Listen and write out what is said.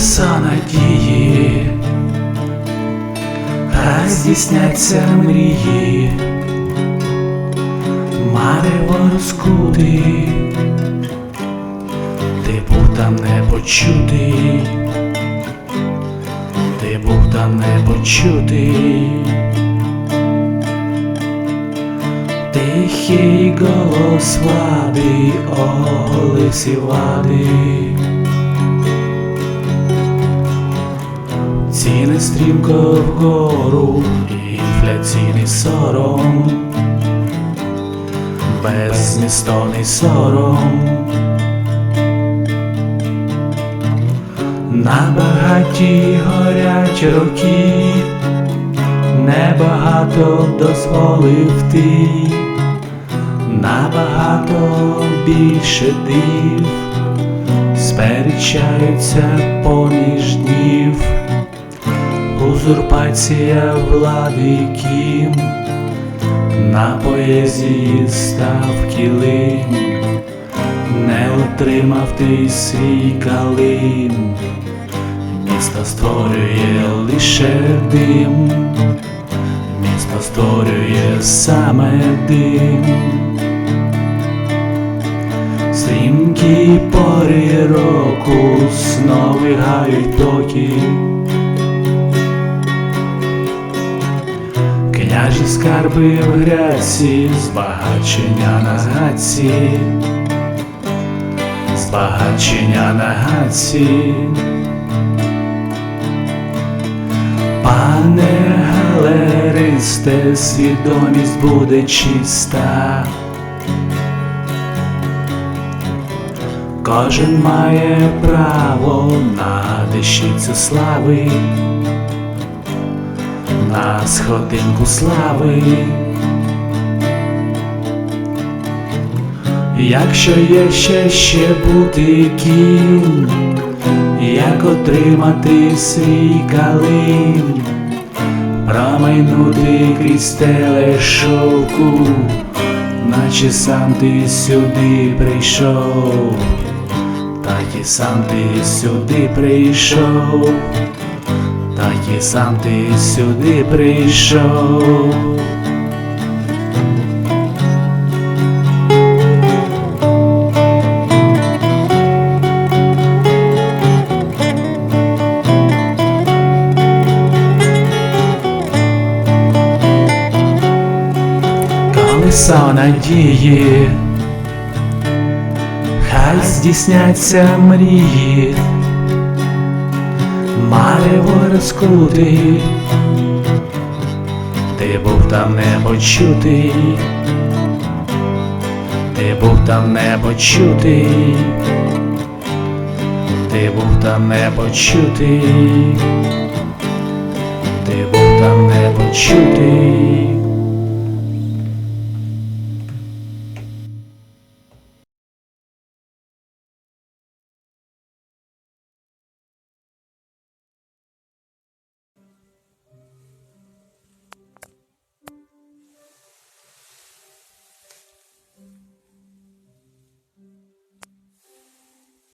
колеса надії, хай здійсняться мрії, марево розкутий, ти був там не почутий, ти був там не почутий. Тихий голос влади, оголився влади. Ціни стрімко вгору, інфляційний сором, беззмістовний сором. На багаті горять роки, небагато дозволив ти, набагато більше див, сперечаються поміж днів, узурпація влади кім, на поезії став килим, не отримав ти свій калим, місто створює лише дим. Місто створює саме дим, стрімкі пори року снови гають токи, княжі скарби в гряці, збагачення на гаці, збагачення на гаці. Пане галеристе, свідомість буде чиста. Кожен має право на дещицю слави, на сходинку слави. Якщо є ще ще бути ким, як отримати свій калин, промайнути крізь телешовку, наче сам ти сюди прийшов, так і сам ти сюди прийшов, так і сам ти сюди прийшов. колеса надії, хай здійсняться мрії, марево розкрутий, ти був там не почутий, ти був там не почутий, ти був там не почутий, ти був там не почутий.